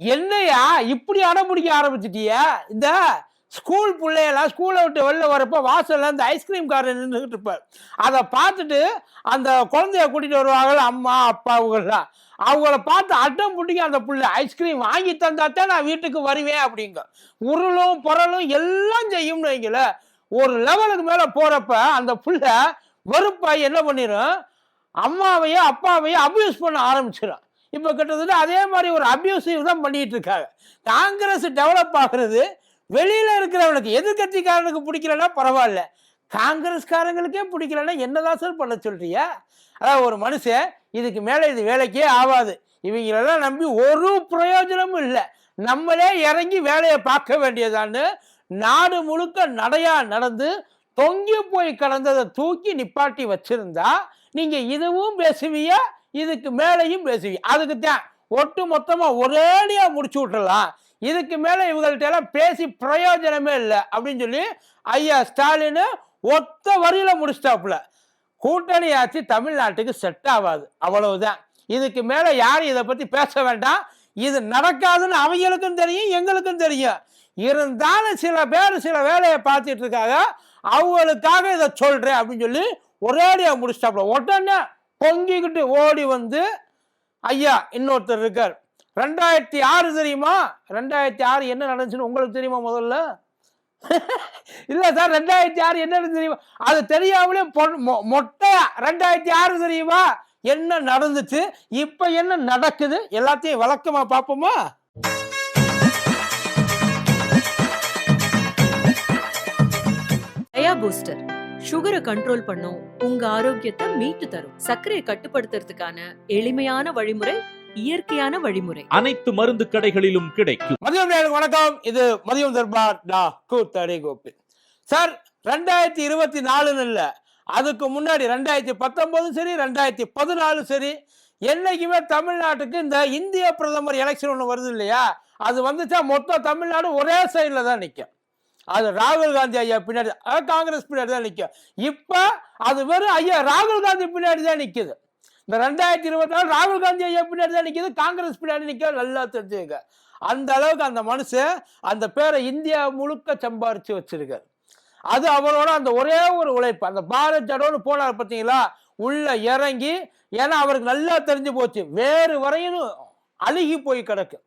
என்னையா இப்படி அடம்பிடிக்க ஆரம்பிச்சிட்டிய? இந்த ஸ்கூல் பிள்ளையெல்லாம் ஸ்கூலை விட்டு வெளில வரப்போ வாசல்ல இந்த ஐஸ்கிரீம் காரர் நின்றுக்கிட்டு இருப்பார். அதை பார்த்துட்டு அந்த குழந்தைய கூட்டிட்டு வருவாங்கள அம்மா அப்பா அவங்கெல்லாம் அவங்கள பார்த்து அட்டம் பிடிக்க அந்த பிள்ளை. ஐஸ்கிரீம் வாங்கி தந்தாத்தான் நான் வீட்டுக்கு வருவேன் அப்படிங்க. உருளும் புரளும் எல்லாம் செய்யும்னு வைங்கள. ஒரு லெவலுக்கு மேலே போறப்ப அந்த புள்ள வெறுப்பாய் என்ன பண்ணிடும் அம்மாவையும் அப்பாவையும் அபியூஸ் பண்ண ஆரம்பிச்சிடும் இப்போ கிட்டத்தட்ட அதே மாதிரி ஒரு அபியூசிவ் தான் பண்ணிட்டு இருக்காங்க. காங்கிரஸ் டெவலப் ஆகுறது வெளியில் இருக்கிறவனுக்கு எதிர்கட்சிக்காரனுக்கு பிடிக்கலன்னா பரவாயில்ல. காங்கிரஸ்காரங்களுக்கே பிடிக்கலன்னா என்னதான் சார் பண்ண சொல்றியா அதாவது ஒரு மனுஷன் இதுக்கு மேலே இது வேலைக்கே ஆகாது. இவங்களெல்லாம் நம்பி ஒரு பிரயோஜனமும் இல்லை. நம்மளே இறங்கி வேலையை பார்க்க வேண்டியதான்னு நாடு முழுக்க நடையா நடந்து தொங்கி போய் கடந்ததை தூக்கி நிப்பாட்டி வச்சிருந்தா நீங்கள் இதுவும் பேசுவியா இதுக்கு மேலேயும் பேசுவீங்க அதுக்கு தான் ஒட்டு மொத்தமாக ஒரேடியா முடிச்சு விட்டுறலாம். இதுக்கு மேலே இவங்கள்ட்ட எல்லாம் பேசி பிரயோஜனமே இல்லை அப்படின்னு சொல்லி ஐயா ஸ்டாலின் ஒத்த வரியில முடிச்சிட்டாப்புல. கூட்டணி ஆட்சி தமிழ்நாட்டுக்கு செட் ஆகாது அவ்வளவுதான். இதுக்கு மேலே யாரும் இதை பற்றி பேச வேண்டாம். இது நடக்காதுன்னு அவங்களுக்கும் தெரியும் எங்களுக்கும் தெரியும். இருந்தாலும் சில பேர் சில வேலையை பார்த்துட்டு இருக்காங்க. அவங்களுக்காக இதை சொல்கிறேன் அப்படின்னு சொல்லி ஒரேடியா முடிச்சிட்டாப்புல. உடனே பொங்கிக்கிட்டு ஓடி வந்து ஐயா இன்னொருத்தர் இருக்கார். ரெண்டாயிரத்தி ஆறு தெரியுமா? ரெண்டாயிரத்தி ஆறு என்ன நடந்துச்சுன்னு உங்களுக்கு தெரியுமா முதல்ல? இல்லை சார் ரெண்டாயிரத்தி ஆறு என்னன்னு தெரியுமா? அது தெரியாமலே பொ- மொ- மொட்டையா ரெண்டாயிரத்தி ஆறு தெரியுமா? என்ன நடந்துச்சு? இப்போ என்ன நடக்குது? எல்லாத்தையும் வழக்கமா பார்ப்போமா? ஐயா பூஸ்டர் சுகரை கண்ட்ரோல் பண்ணும். உங்க ஆரோக்கியத்தை மீட்டு தரும். சர்க்கரையை கட்டுப்படுத்துறதுக்கான எளிமையான வழிமுறை இயற்கையான வழிமுறை. அனைத்து மருந்து கடைகளிலும் கிடைக்கும். மதியம் வணக்கம். இது மதியம் தர்பார் டா கூத்தடி கோப்பி சார் ரெண்டாயிரத்தி இருபத்தி நாலுன்னு இல்ல. அதுக்கு முன்னாடி ரெண்டாயிரத்தி பத்தொன்பதும் சரி ரெண்டாயிரத்தி பதினாலும் சரி என்னைக்குமே தமிழ்நாட்டுக்கு இந்த இந்திய பிரதமர் எலெக்ஷன் ஒன்று வருது இல்லையா? அது வந்துச்சா மொத்தம் தமிழ்நாடு ஒரே சைடில் தான் நிற்கும் அது ராகுல் காந்தி ஐயா பின்னாடி காங்கிரஸ் பின்னாடி தான் நிற்கும் இப்போ அது வெறும் ஐயா ராகுல் காந்தி பின்னாடி தான் நிற்குது இந்த ரெண்டாயிரத்தி இருபத்தி நாலு ராகுல் காந்தி ஐயா பின்னாடி தான் நிற்கிது காங்கிரஸ் பின்னாடி நிற்க நல்லா தெரிஞ்சுக்க அந்த அளவுக்கு அந்த மனுஷன் அந்த பேரை இந்தியா முழுக்க சம்பாரிச்சு வச்சிருக்காரு. அது அவரோட அந்த ஒரே ஒரு உழைப்பு. அந்த பாரத் ஜடோன்னு போனார் பார்த்தீங்களா? உள்ள இறங்கி ஏன்னா அவருக்கு நல்லா தெரிஞ்சு போச்சு. வேறு வரையும் அழுகி போய் கிடக்கு.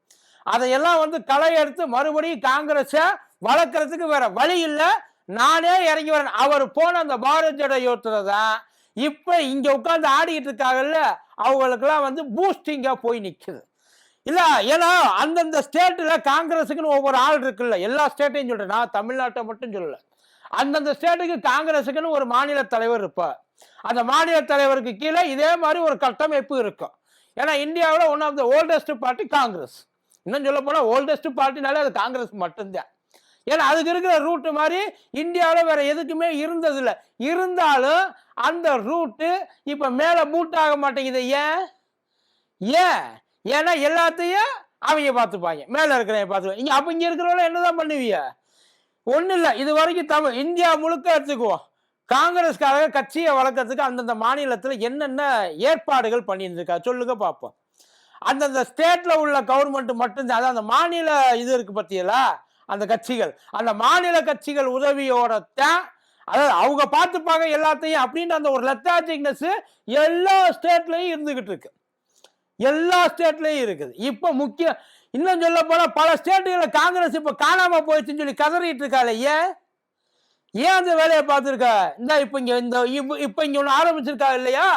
அதையெல்லாம் வந்து களை எடுத்து மறுபடியும் காங்கிரஸை வளர்க்கறதுக்கு வேற வழி இல்லை. நானே இறங்கி வரேன். அவர் போன அந்த பாரத் ஜட தான் இப்போ இங்க உட்காந்து ஆடிக்கிட்டு இருக்காங்கல்ல அவங்களுக்கெல்லாம் வந்து பூஸ்டிங்கா போய் நிற்குது இல்ல ஏன்னா அந்தந்த ஸ்டேட்ல காங்கிரஸுக்குன்னு ஒவ்வொரு ஆள் இருக்குல்ல எல்லா ஸ்டேட்டையும் சொல்றேன். நான் தமிழ்நாட்டை மட்டும் சொல்லல. அந்தந்த ஸ்டேட்டுக்கு காங்கிரஸுக்குன்னு ஒரு மாநில தலைவர் இருப்பார். அந்த மாநில தலைவருக்கு கீழே இதே மாதிரி ஒரு கட்டமைப்பு இருக்கும். ஏன்னா இந்தியாவில் one of the oldest party Congress. இன்னும் சொல்ல போனால் ஓல்டஸ்ட் பார்ட்டினாலே அது காங்கிரஸ் மட்டும்தான். ஏன்னா அதுக்கு இருக்கிற ரூட்டு மாதிரி இந்தியாவில் வேற எதுக்குமே இருந்ததில்லை. இருந்தாலும் அந்த ரூட்டு இப்போ மேலே பூட் ஆக மாட்டேங்குது ஏன்? ஏன்? ஏன்னா எல்லாத்தையும் அவங்க பார்த்துப்பாங்க. மேலே இருக்கிறவங்க பார்த்துப்பாங்க. இங்கே அப்போ இங்கே இருக்கிறவங்கள என்னதான் பண்ணுவீங்க? ஒன்றும் இல்லை. இது வரைக்கும் தமிழ் இந்தியா முழுக்க எடுத்துக்குவோம். காங்கிரஸ்காரங்க கட்சியை வளர்க்கறதுக்கு அந்தந்த மாநிலத்தில் என்னென்ன ஏற்பாடுகள் பண்ணியிருந்துருக்கா? சொல்லுங்க பார்ப்போம். அந்தந்த ஸ்டேட்டில் உள்ள கவர்மெண்ட் மட்டும்தான். அதான் அந்த மாநில இது இருக்கு பார்த்தீங்களா அந்த கட்சிகள் அந்த மாநில கட்சிகள் உதவியோட தான் அதாவது அவங்க பார்த்துப்பாங்க எல்லாத்தையும் அப்படின்ற அந்த ஒரு லெத்தாஜிக்னஸ் எல்லா ஸ்டேட்லையும் இருந்துகிட்டு இருக்கு. எல்லா ஸ்டேட்லையும் இருக்குது. இப்போ முக்கிய இன்னும் சொல்ல போனால் பல ஸ்டேட்டுகளில் காங்கிரஸ் இப்போ காணாமல் போயிடுச்சுன்னு சொல்லி கதறிட்டு இருக்காள் ஏன் ஏன் அந்த வேலையை பார்த்துருக்கா? இந்த இப்போ இங்கே இந்த இப்போ இப்போ இங்கே ஒன்று ஆரம்பிச்சிருக்கா இல்லையா?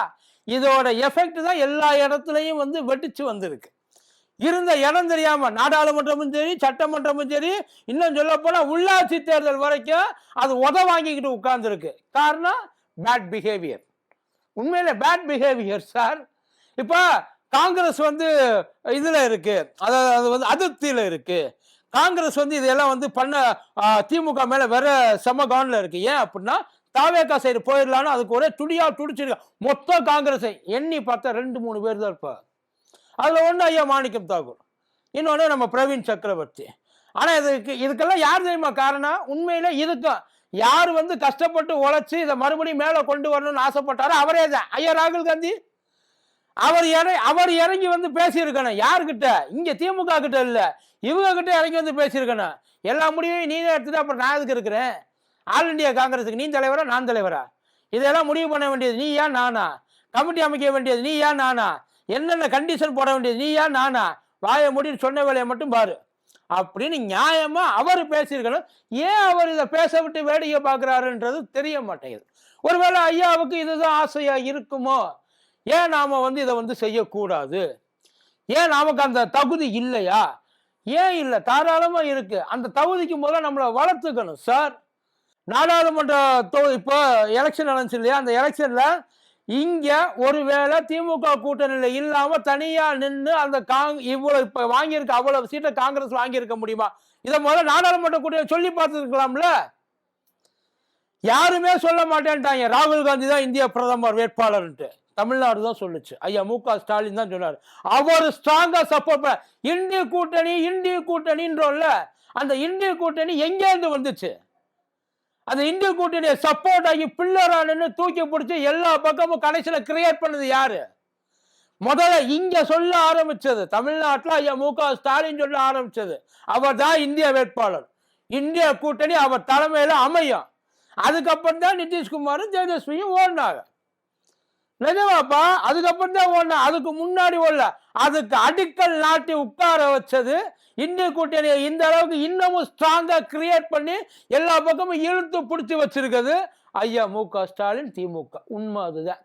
இதோட எஃபெக்ட் தான் எல்லா இடத்துலையும் வந்து வெடிச்சு வந்திருக்கு. இருந்த இடம் தெரியாம நாடாளுமன்றமும் சரி சட்டமன்றமும் சரி இன்னும் சொல்ல போனா உள்ளாட்சி தேர்தல் வரைக்கும் அது உத வாங்கிக்கிட்டு உட்கார்ந்துருக்கு. காரணம் பேட் பிஹேவியர் உண்மையில பேட் பிஹேவியர் சார் இப்போ காங்கிரஸ் வந்து இதில் இருக்கு. அதாவது அது வந்து அதிருப்தியில் இருக்கு. காங்கிரஸ் வந்து இதெல்லாம் வந்து பண்ண திமுக மேலே வேற செம கவனில் இருக்கு. ஏன் அப்படின்னா தாவேக்கா சைடு போயிடலான்னு அதுக்கு ஒரே துடியா துடிச்சிருக்கேன் மொத்த காங்கிரஸை எண்ணி பார்த்தா ரெண்டு மூணு பேர் தான் இருப்பா அதில் ஒன்று ஐயா மாணிக்கம் தாகூர் இன்னொன்று நம்ம பிரவீன் சக்கரவர்த்தி. ஆனால் இதுக்கு இதுக்கெல்லாம் யார் தெரியுமா காரணம்? உண்மையில் இதுக்கு யார் வந்து கஷ்டப்பட்டு உழைச்சி இதை மறுபடியும் மேலே கொண்டு வரணும்னு ஆசைப்பட்டாரோ அவரே தான். ஐயா ராகுல் காந்தி? அவர் இற அவர் இறங்கி வந்து பேசியிருக்கணும். யாருக்கிட்ட இங்கே திமுக கிட்ட இல்லை. இவங்க கிட்ட இறங்கி வந்து பேசியிருக்கணும். எல்லா முடிவையும் நீ தான் எடுத்துட்டு அப்புறம் நான் எதுக்கு இருக்கிறேன்? ஆல் இந்தியா காங்கிரஸுக்கு நீ தலைவரா நான் தலைவரா? இதெல்லாம் முடிவு பண்ண வேண்டியது நீ ஏன் நானா? கமிட்டி அமைக்க வேண்டியது நீ ஏன் நானா? என்னென்ன கண்டிஷன் போட வேண்டியது? நீ ஏன் நானா? வாயை முடின்னு சொன்ன வேலையை மட்டும் பாரு. அப்படின்னு நியாயமாக அவர் பேசியிருக்கணும். ஏன் அவர் இதை பேச விட்டு வேடிக்கை பார்க்குறாருன்றது தெரிய மாட்டேங்குது. ஒருவேளை ஐயாவுக்கு இதுதான் ஆசையாக இருக்குமோ? ஏன் நாம் வந்து இதை வந்து செய்யக்கூடாது? ஏன் நமக்கு அந்த தகுதி இல்லையா? ஏன் இல்லை? தாராளமாக இருக்குது அந்த தகுதிக்கு முதல்ல நம்மளை வளர்த்துக்கணும் சார். நாடாளுமன்ற தொ- இப்போ எலெக்ஷன் நடந்துச்சு இல்லையா? அந்த எலெக்ஷனில் இங்க ஒருவேளை திமுக கூட்டணியில் இல்லாம தனியா நின்று அந்த காங் இவ்வளவு இப்ப வாங்கியிருக்க அவ்வளவு சீட்டை காங்கிரஸ் வாங்கியிருக்க முடியுமா? இதை முதல்ல நாடாளுமன்ற கூட்டணி சொல்லி பார்த்துருக்கலாம்ல. யாருமே சொல்ல மாட்டேன்ட்டாங்க. ராகுல் காந்தி தான் இந்திய பிரதமர் வேட்பாளர்ன்ட்டு. தமிழ்நாடு தான் சொல்லுச்சு. ஐயா மு க ஸ்டாலின் தான் சொன்னார். அவர் ஸ்ட்ராங்கா சப்போர்ட் பண்ண இந்திய கூட்டணி இந்திய கூட்டணின்றோம்ல. அந்த இந்திய கூட்டணி எங்கேருந்து வந்துச்சு? அந்த இந்திய கூட்டணியை சப்போர்ட் ஆகி பிள்ளரானு தூக்கி பிடிச்சி எல்லா பக்கமும் கடைசியில் கிரியேட் பண்ணது யாரு? முதல்ல இங்க சொல்ல ஆரம்பிச்சது. தமிழ்நாட்டில் ஐயா மு க ஸ்டாலின் சொல்ல ஆரம்பிச்சது. அவர் தான் இந்திய வேட்பாளர். இந்திய கூட்டணி அவர் தலைமையில் அமையும். அதுக்கப்புறம் தான் நிதிஷ்குமாரும் தேஜஸ்வியும் ஓடினாங்க. நிஜமாப்பா அதுக்கப்புறம் தான் ஓடினா அதுக்கு முன்னாடி ஓடல. அதுக்கு அடிக்கல் நாட்டி உட்கார வச்சது இந்திய கூட்டணியை இந்த அளவுக்கு இன்னமும் ஸ்ட்ராங்கா கிரியேட் பண்ணி எல்லா பக்கமும் இழுத்து பிடிச்சி வச்சிருக்கிறது ஐயா மு க ஸ்டாலின் திமுக உண்மை அதுதான்.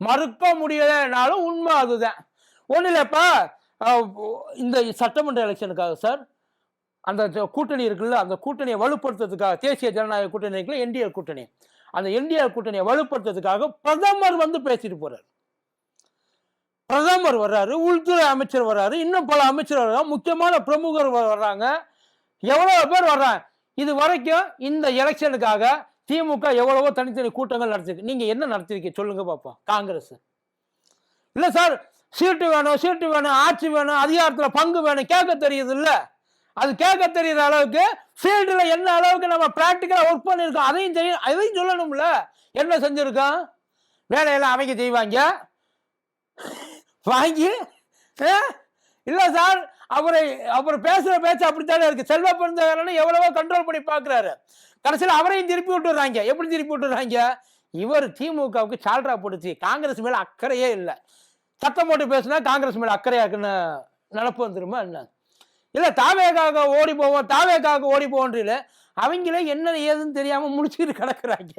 மறுக்க முடியலைனாலும் உண்மை அதுதான். ஒன்றும் இல்லைப்பா. இந்த சட்டமன்ற எலெக்ஷனுக்காக சார் அந்த கூட்டணி இருக்குல்ல அந்த கூட்டணியை வலுப்படுத்துறதுக்காக தேசிய ஜனநாயக கூட்டணி இருக்குல்ல என்டிஏ கூட்டணி. அந்த என்டிஏ கூட்டணியை வலுப்படுத்துறதுக்காக பிரதமர் வந்து பேசிட்டு போறார். பிரதமர் வர்றாரு உள்துறை அமைச்சர் வர்றாரு இன்னும் பல அமைச்சர் வர்றாங்க முக்கியமான பிரமுகர் வர்றாங்க. எவ்வளவு பேர் வர்றாங்க? இது வரைக்கும் இந்த எலெக்ஷனுக்காக திமுக எவ்வளவோ தனித்தனி கூட்டங்கள் நடத்திருக்கு. நீங்க என்ன நடத்திருக்கீங்க? சொல்லுங்க பார்ப்போம் காங்கிரஸ். இல்ல சார் சீட்டு வேணும் சீட்டு வேணும் ஆட்சி வேணும் அதிகாரத்துல பங்கு வேணும் கேட்க தெரியுது இல்லை அது கேட்க தெரியுற அளவுக்கு ஃபீல்டில் என்ன அளவுக்கு நம்ம ப்ராக்டிக்கலாக ஒர்க் பண்ணியிருக்கோம் அதையும் செய்ய அதையும் சொல்லணும்ல. என்ன செஞ்சுருக்கோம்? வேலையெல்லாம் அவங்க செய்வாங்க. வாங்கி இல்லை சார் அவரை அவர் பேசுகிற பேச்சு அப்படித்தானே இருக்கு. செல்வ பெருந்தகரன் எவ்வளவோ கண்ட்ரோல் பண்ணி பார்க்குறாரு. கடைசியில் அவரையும் திருப்பி விட்டுறாங்க எப்படி திருப்பி விட்டுறாங்க இவர் திமுகவுக்கு சால்ரா போடுச்சு காங்கிரஸ் மேலே அக்கறையே இல்லை. சத்தம் போட்டு பேசுனா காங்கிரஸ் மேலே அக்கறையா இருக்குன்னு நினப்பு வந்துருமா என்ன? இல்லை தாவேக்காக ஓடி போவோம் தாவேக்காக ஓடி போன்றீல அவங்களே என்ன ஏதுன்னு தெரியாமல் முடிச்சுக்கிட்டு கிடக்குறாங்க.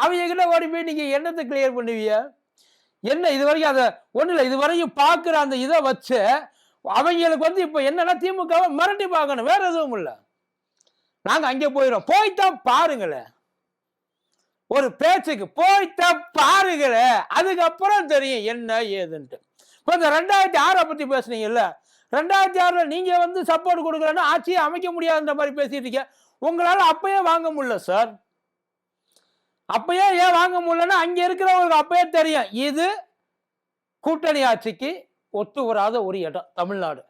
அவங்க கிட்ட ஓடி போய் நீங்கள் என்னத்தை கிளியர் பண்ணுவீங்க? என்ன இது வரைக்கும் அதை ஒன்றும் இல்லை இது வரைக்கும் பார்க்குற அந்த இதை வச்சு அவங்களுக்கு வந்து இப்போ என்னன்னா திமுகவை மிரட்டி பார்க்கணும். வேற எதுவும் இல்லை. நாங்கள் அங்கே போயிடும் போய்த்தான் பாருங்களேன் ஒரு பேச்சுக்கு போய்த்தான் பாருங்களேன் அதுக்கப்புறம் தெரியும் என்ன ஏதுன்ட்டு. இப்போ இந்த ரெண்டாயிரத்தி ஆறை பற்றி பேசுனீங்கல்ல ரெண்டாயிரத்தி ஆறில் நீங்கள் வந்து சப்போர்ட் கொடுக்கலன்னா ஆட்சியை அமைக்க முடியாதுன்ற மாதிரி பேசிட்டு இருக்கீங்க. உங்களால் அப்பயே வாங்க முடியல சார் அப்பயே ஏன் வாங்க முடியலன்னா அங்கே இருக்கிறவங்களுக்கு அப்பயே தெரியும். இது கூட்டணி ஆட்சிக்கு ஒத்து வராத ஒரு இடம் தமிழ்நாடு.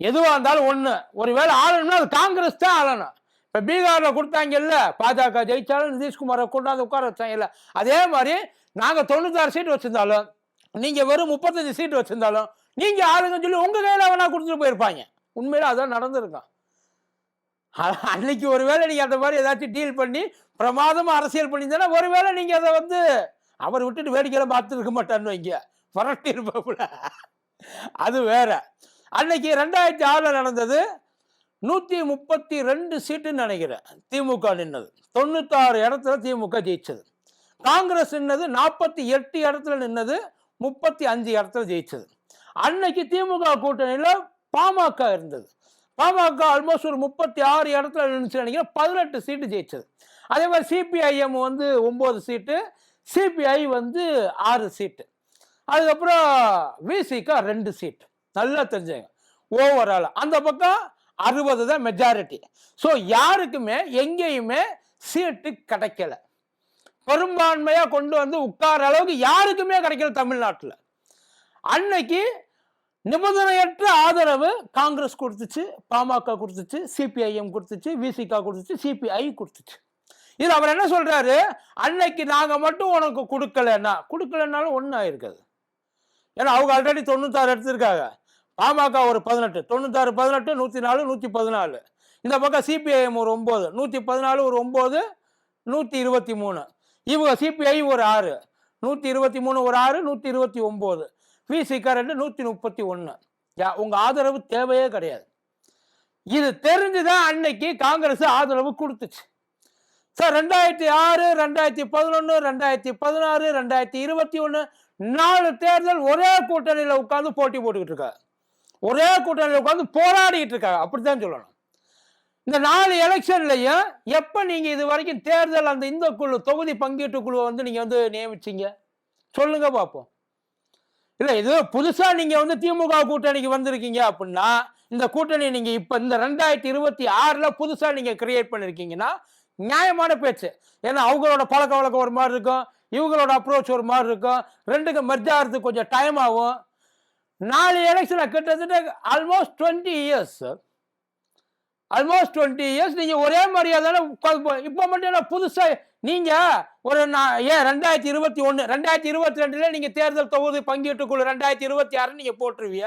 எதுவாக இருந்தாலும் ஒன்று ஒருவேளை ஆளணும்னா அது காங்கிரஸ் தான் ஆளணும். இப்போ பீகாரில் கொடுத்தாங்க கொடுத்தாங்கல்ல பாஜக ஜெயிச்சாலும் நிதிஷ்குமாரை கொண்டாந்து உட்கார வச்சாங்கல்ல. அதே மாதிரி நாங்கள் தொண்ணூத்தாறு சீட் வச்சுருந்தாலும் நீங்கள் வெறும் முப்பத்தஞ்சு சீட் வச்சுருந்தாலும் நீங்க ஆளுங்கன்னு சொல்லி உங்க கையில அவனா கொடுத்துட்டு போயிருப்பாங்க. உண்மையில அதான் நடந்திருக்கான் அ- அன்னைக்கு ஒருவேளை நீங்க அந்த மாதிரி ஏதாச்சும் டீல் பண்ணி பிரமாதமா அரசியல் பண்ணியிருந்தா ஒருவேளை நீங்க அதை வந்து அவர் விட்டுட்டு வேடிக்கையெல்லாம் பார்த்துருக்க மாட்டான்னு வைங்க. புரட்டி இருப்பாப்புல அது வேற. அன்னைக்கு ரெண்டாயிரத்தி ஆறுல நடந்தது. நூத்தி முப்பத்தி ரெண்டு சீட்டுன்னு நினைக்கிறேன். திமுக நின்னது. தொண்ணூத்தாறு இடத்துல திமுக ஜெயிச்சது. காங்கிரஸ் நின்னது. நாற்பத்தி எட்டு இடத்துல நின்னது. முப்பத்தி அஞ்சு இடத்துல ஜெயிச்சது. அன்னைக்கு திமுக கூட்டணியில் பாமக இருந்தது. பாமக ஆல்மோஸ்ட் ஒரு முப்பத்தி ஆறு இடத்துல நின்றுச்சு நினைக்கிறேன். பதினெட்டு சீட்டு ஜெயிச்சது. அதே மாதிரி சிபிஐஎம் வந்து ஒம்பது சீட்டு சிபிஐ வந்து ஆறு சீட்டு அதுக்கப்புறம் விசிகா ரெண்டு சீட் நல்லா தெரிஞ்சுங்க ஓவரால் அந்த பக்கம் அறுபது தான் மெஜாரிட்டி ஸோ யாருக்குமே எங்கேயுமே சீட்டு கிடைக்கல. பெரும்பான்மையாக கொண்டு வந்து உட்கார அளவுக்கு யாருக்குமே கிடைக்கல தமிழ்நாட்டில். அன்னைக்கு நிபந்தனையற்ற ஆதரவு காங்கிரஸ் கொடுத்துச்சு பாமக கொடுத்துச்சு சிபிஐஎம் கொடுத்துச்சு விசிகா கொடுத்துச்சு சிபிஐ கொடுத்துச்சு. இது அவர் என்ன சொல்றாரு? அன்னைக்கு நாங்கள் மட்டும் உனக்கு கொடுக்கலன்னா கொடுக்கலனாலும் ஒன்றும் ஆயிருக்காது. ஏன்னா அவங்க ஆல்ரெடி தொண்ணூத்தாறு எடுத்திருக்காங்க. பாமக ஒரு பதினெட்டு தொண்ணூத்தாறு பதினெட்டு நூற்றி நாலு நூற்றி பதினாலு இந்த பக்கம் சிபிஐஎம் ஒரு ஒம்பது நூற்றி பதினாலு ஒரு ஒம்பது நூற்றி இருபத்தி மூணு. இவங்க சிபிஐ ஒரு ஆறு நூற்றி இருபத்தி மூணு ஒரு ஆறு நூற்றி இருபத்தி ஒம்பது. பிசிக ரெண்டு நூற்றி முப்பத்தி ஒன்று யா உங்கள் ஆதரவு தேவையே கிடையாது. இது தெரிஞ்சுதான் அன்னைக்கு காங்கிரஸ் ஆதரவு கொடுத்துச்சு. சார் ரெண்டாயிரத்தி ஆறு ரெண்டாயிரத்தி பதினொன்று ரெண்டாயிரத்தி பதினாறு ரெண்டாயிரத்தி இருபத்தி ஒன்று நாலு தேர்தல் ஒரே கூட்டணியில் உட்காந்து போட்டி போட்டுக்கிட்டு இருக்காங்க. ஒரே கூட்டணியில் உட்காந்து போராடிக்கிட்டு இருக்காங்க. அப்படித்தான் சொல்லணும். இந்த நாலு எலெக்ஷன்லையும் எப்போ நீங்கள் இது வரைக்கும் தேர்தல் அந்த இந்த குழு தொகுதி பங்கீட்டு குழுவை வந்து நீங்கள் வந்து நியமிச்சீங்க? சொல்லுங்க பார்ப்போம் இல்லை இது புதுசாக நீங்கள் வந்து திமுக கூட்டணிக்கு வந்திருக்கீங்க அப்படின்னா இந்த கூட்டணி நீங்கள் இப்போ இந்த ரெண்டாயிரத்தி இருபத்தி ஆறில் புதுசாக நீங்கள் கிரியேட் பண்ணியிருக்கீங்கன்னா நியாயமான பேச்சு. ஏன்னா அவங்களோட பழக்க வழக்கம் ஒரு மாதிரி இருக்கும் இவங்களோட அப்ரோச் ஒரு மாதிரி இருக்கும் ரெண்டுக்கும் மெர்ஜ் ஆகிறதுக்கு கொஞ்சம் டைம் ஆகும். நாலு எலெக்ஷனில் கிட்டத்தட்ட almost twenty years almost twenty years நீங்கள் ஒரே மாதிரியா தானே போ இப்போ மட்டும் புதுசாக நீங்கள் ஒரு நான் ஏன் ரெண்டாயிரத்தி இருபத்தி ஒன்று ரெண்டாயிரத்தி இருபத்தி ரெண்டில் நீங்கள் தேர்தல் தொகுதி பங்கீட்டுக்குழு ரெண்டாயிரத்தி இருபத்தி ஆறு நீங்கள் போட்டுருவிய.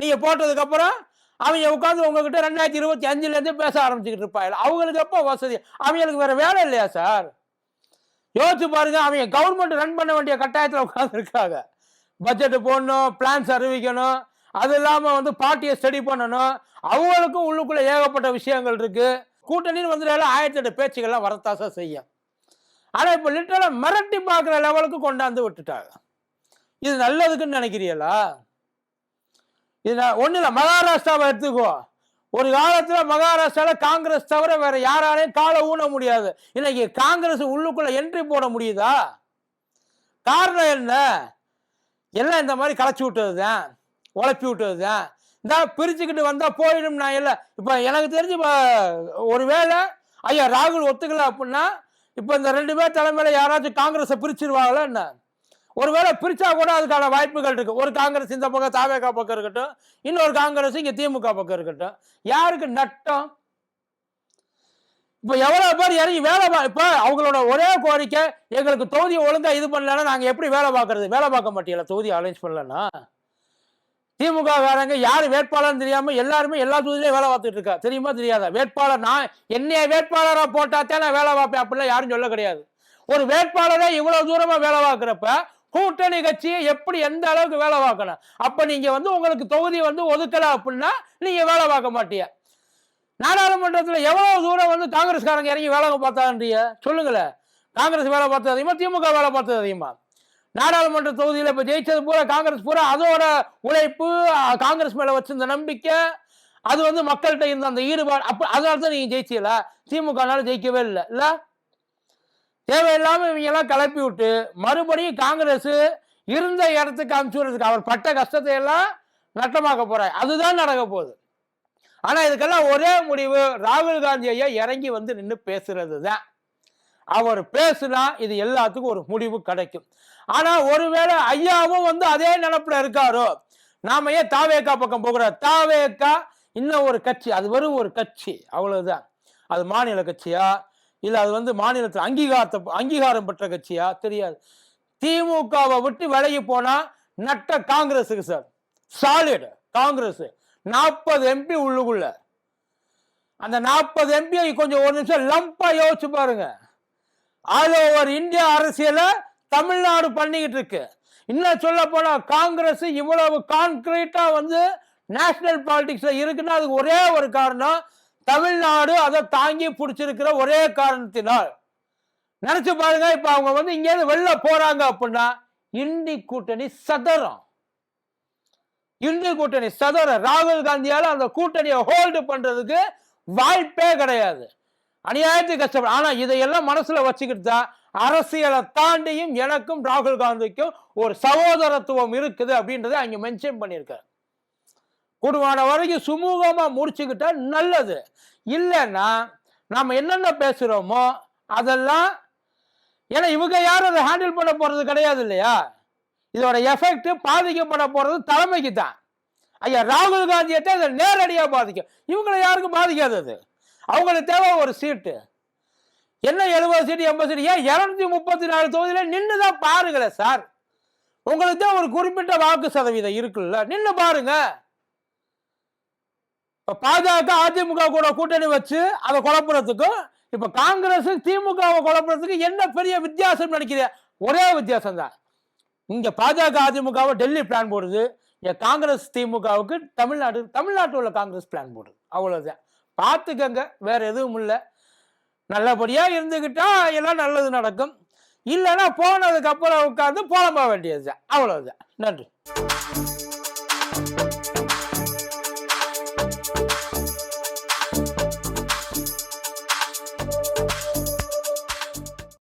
நீங்கள் போட்டதுக்கப்புறம் அவங்க உட்காந்து உங்ககிட்ட ரெண்டாயிரத்தி இருபத்தி அஞ்சுலேருந்து பேச ஆரம்பிச்சுக்கிட்டு இருப்பாங்க அவங்களுக்கு எப்போ வசதி? அவங்களுக்கு வேறு வேலை இல்லையா சார்? யோசிச்சு பாருங்க அவங்க கவர்மெண்ட் ரன் பண்ண வேண்டிய கட்டாயத்தில் உட்காந்துருக்காங்க பட்ஜெட்டு போடணும் பிளான்ஸ் அறிவிக்கணும். அது இல்லாமல் வந்து பார்ட்டியை ஸ்டடி பண்ணணும். அவங்களுக்கும் உள்ளுக்குள்ளே ஏகப்பட்ட விஷயங்கள் இருக்குது கூட்டணின்னு வந்துட்டால ஆயிரத்தி எட்டு பேச்சுக்கள்லாம் வரத்தாசா செய்யும். ஆனால் இப்போ லிட்டரலாக மிரட்டி பார்க்குற லெவலுக்கு கொண்டாந்து விட்டுட்டாங்க. இது நல்லதுக்குன்னு நினைக்கிறீங்களா? இது ஒன்றும் இல்லை மகாராஷ்டிராவை எடுத்துக்கோ. ஒரு காலத்தில் மகாராஷ்டிராவில் காங்கிரஸ் தவிர வேற யாராலையும் காலை ஊன முடியாது. இன்னைக்கு காங்கிரஸ் உள்ளுக்குள்ள என்ட்ரி போட முடியுதா? காரணம் என்ன? எல்லாம் இந்த மாதிரி களைச்சி விட்டது தான் உழப்பி விட்டது தான் இந்த பிரிச்சுக்கிட்டு வந்தால் போயிடும் நான் இல்லை இப்போ எனக்கு தெரிஞ்சு இப்போ ஒருவேளை ஐயா ராகுல் ஒத்துக்கல அப்படின்னா இப்போ இந்த ரெண்டு பேர் தலைமையில் யாராச்சும் காங்கிரஸை பிரிச்சிருவாங்களா என்ன? ஒருவேளை பிரிச்சா கூட அதுக்கான வாய்ப்புகள் இருக்கு. ஒரு காங்கிரஸ் இந்த பக்கம் தாவேகா பக்கம் இருக்கட்டும் இன்னொரு காங்கிரஸ் இங்க திமுக பக்கம் இருக்கட்டும். யாருக்கு நட்டம்? இப்ப எவ்வளவு பேர் இறங்கி வேலை பா இப்ப அவங்களோட ஒரே கோரிக்கை எங்களுக்கு தொகுதியை ஒழுங்கா இது பண்ணலன்னா நாங்க எப்படி வேலை பார்க்கறது? வேலை பார்க்க மாட்டீங்களா? தொகுதி அரேஞ்ச் பண்ணலன்னா? திமுக வேறங்க யார் வேட்பாளர்னு தெரியாம எல்லாருமே எல்லா தொகுதியிலையும் வேலை பார்த்துட்டு இருக்கா? தெரியுமா தெரியாதா? வேட்பாளர் நான் என்னைய வேட்பாளராக போட்டாத்தான் நான் வேலை பார்ப்பேன் அப்படிலாம் யாரும் சொல்ல கிடையாது. ஒரு வேட்பாளரே இவ்வளவு தூரமா வேலை பார்க்குறப்ப கூட்டணி கட்சியை எப்படி எந்த அளவுக்கு வேலை பார்க்கணும்? அப்ப நீங்க வந்து உங்களுக்கு தொகுதி வந்து ஒதுக்கல அப்படின்னா நீங்க வேலை பார்க்க மாட்டீங்க நாடாளுமன்றத்தில் எவ்வளவு தூரம் வந்து காங்கிரஸ்காரங்க இறங்கி வேலை பார்த்தான்றிய சொல்லுங்களேன். காங்கிரஸ் வேலை பார்த்தது அதிகமா திமுக வேலை பார்த்தது அதிகமா? நாடாளுமன்ற தொகுதியில் இப்போ ஜெயிச்சது பூரா காங்கிரஸ் பூரா அதோட உழைப்பு காங்கிரஸ் மேலே வச்சிருந்த நம்பிக்கை அது வந்து மக்கள்கிட்ட இருந்த அந்த ஈடுபாடு அப்போ அதனால தான் நீங்கள் ஜெயிச்சீங்களா திமுகனால ஜெயிக்கவே இல்லை. இல்லை? தேவையில்லாமல் இவங்கெல்லாம் கிளப்பி விட்டு மறுபடியும் காங்கிரஸ் இருந்த இடத்துக்கு அனுப்பிச்சுடுறதுக்கு அவர் பட்ட கஷ்டத்தை எல்லாம் நட்டமாக்க போறார். அதுதான் நடக்க போகுது. ஆனால் இதுக்கெல்லாம் ஒரே முடிவு ராகுல் காந்தி ஐயா இறங்கி வந்து நின்று பேசுறது தான் அவர் பேசுனா இது எல்லாத்துக்கும் ஒரு முடிவு கிடைக்கும். ஆனா ஒருவேளை ஐயாவும் வந்து அதே நினப்புல இருக்காரோ? நாம ஏன் தாவேக்கா பக்கம் போகிறோம் தாவேக்கா இன்னும் ஒரு கட்சி. அது வெறும் ஒரு கட்சி. அவ்வளவுதான். அது மாநில கட்சியா? இல்ல அது வந்து மாநிலத்தில் அங்கீகாரத்தை அங்கீகாரம் பெற்ற கட்சியா? தெரியாது. திமுகவை விட்டு விலகி போனா நட்ட காங்கிரஸுக்கு சார். சாலிடு காங்கிரஸ். நாற்பது எம்பி உள்ளுக்குள்ள. அந்த நாற்பது எம்பியை கொஞ்சம் ஒரு நிமிஷம் லம்பா யோசிச்சு பாருங்க. ஆல் ஓவர் இந்தியா அரசியலை தமிழ்நாடு பண்ணிக்கிட்டு இருக்கு இன்னும் சொல்ல போனால் காங்கிரஸ் இவ்வளவு கான்கிரீட்டாக வந்து நேஷனல் பாலிடிக்ஸில் இருக்குன்னா அதுக்கு ஒரே ஒரு காரணம் தமிழ்நாடு அதை தாங்கி பிடிச்சிருக்கிற ஒரே காரணத்தினால். நினச்சி பாருங்க இப்போ அவங்க வந்து இங்கேருந்து வெளில போகிறாங்க அப்படின்னா இந்தி கூட்டணி சதறம் இந்தி கூட்டணி சதுரம். ராகுல் காந்தியால் அந்த கூட்டணியை ஹோல்டு பண்ணுறதுக்கு வாய்ப்பே கிடையாது. அநியாயத்துக்கு கஷ்டப்படும் ஆனால் இதையெல்லாம் மனசில் வச்சுக்கிட்டு தான் அரசியலை தாண்டியும் எனக்கும் ராகுல் காந்திக்கும் ஒரு சகோதரத்துவம் இருக்குது அப்படின்றத அங்கே மென்ஷன் பண்ணியிருக்காரு. கூடுமான வரைக்கும் சுமூகமாக முடிச்சுக்கிட்டா நல்லது. இல்லைன்னா நம்ம என்னென்ன பேசுகிறோமோ அதெல்லாம் ஏன்னா இவங்க யாரும் அதை ஹேண்டில் பண்ண போகிறது கிடையாது இல்லையா? இதோட எஃபெக்ட் பாதிக்கப்பட போகிறது தலைமைக்கு தான் ஐயா ராகுல் காந்தியை அதை நேரடியாக பாதிக்கும். இவங்களை யாருக்கும் பாதிக்காது அது அவங்களுக்கு தேவை ஒரு சீட்டு என்ன எழுபது சீட்டு எண்பது சீட்டு ஏன் இரநூத்தி முப்பத்தி நாலு தொகுதியில் நின்று தான் பாருங்களேன் சார் உங்களுக்கு தான் ஒரு குறிப்பிட்ட வாக்கு சதவீதம் இருக்குல்ல நின்று பாருங்க. இப்போ பாஜக அதிமுக கூட கூட்டணி வச்சு அதை குழப்புறதுக்கும் இப்போ காங்கிரஸ் திமுகவை குழப்புறதுக்கு என்ன பெரிய வித்தியாசம் நினைக்கிறீங்க? ஒரே வித்தியாசம் தான் இங்கே பாஜக அதிமுகவை டெல்லி பிளான் போடுது. இங்கே காங்கிரஸ் திமுகவுக்கு தமிழ்நாடு தமிழ்நாட்டில் உள்ள காங்கிரஸ் பிளான் போடுது. அவ்வளோதான் பார்த்துக்கங்க வேற எதுவும் இல்லை. நல்லபடியாக இருந்துக்கிட்டா எல்லாம் நல்லது நடக்கும். இல்லைன்னா போனதுக்கு அப்புறம் உட்காந்து புலம்ப வேண்டியது அவ்வளோதான் நன்றி.